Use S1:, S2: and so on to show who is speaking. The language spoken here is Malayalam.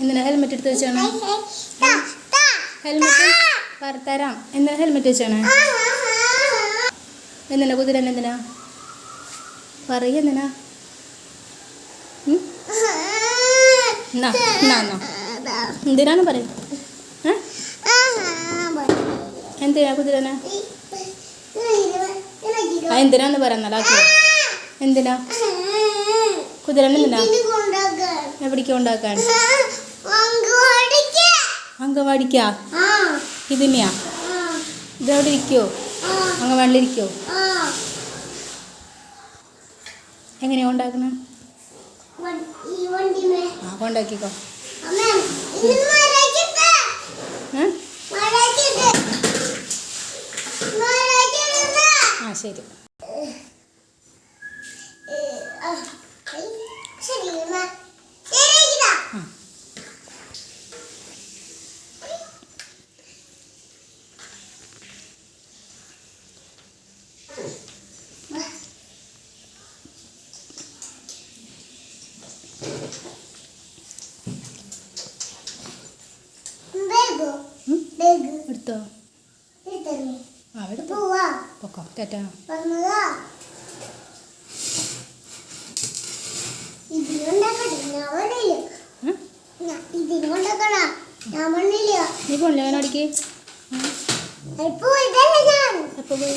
S1: എന്തിനാ ഹെൽമെറ്റ് എടുത്ത് വെച്ചാണ്? ഹെൽമെറ്റ് പറത്തരാം തരാം എന്തിനാ ഹെൽമെറ്റ് വെച്ചാണ്? എന്തിനാ കുതിരൻ എന്തിനാ? പറയ എന്തിനാ? എന്തിനാണ് പറയും? എന്തിനാ കുതിരനെ? എന്തിനാന്ന് പറയുന്നല്ലോ എന്തിനാ? കുതിരൻ എവിടേക്ക് ഉണ്ടാക്കാൻ? അങ്കവാടിക്കാ ഇതിനെയാ? ഇതവിടെ ഇരിക്കോ? അങ്കവാടിലിരിക്കോ എങ്ങനെയാ ഉണ്ടാക്കണം ആ കൊണ്ടാക്കിക്കോ. ആ ശരി ആ ഉം? എടുത്തോ? എടുത്തോ. പൊക്കോ
S2: മണ്ണില്ല
S1: നീ പോണില്ല
S2: ഞാൻ.
S1: എപ്പോൾ പോയി?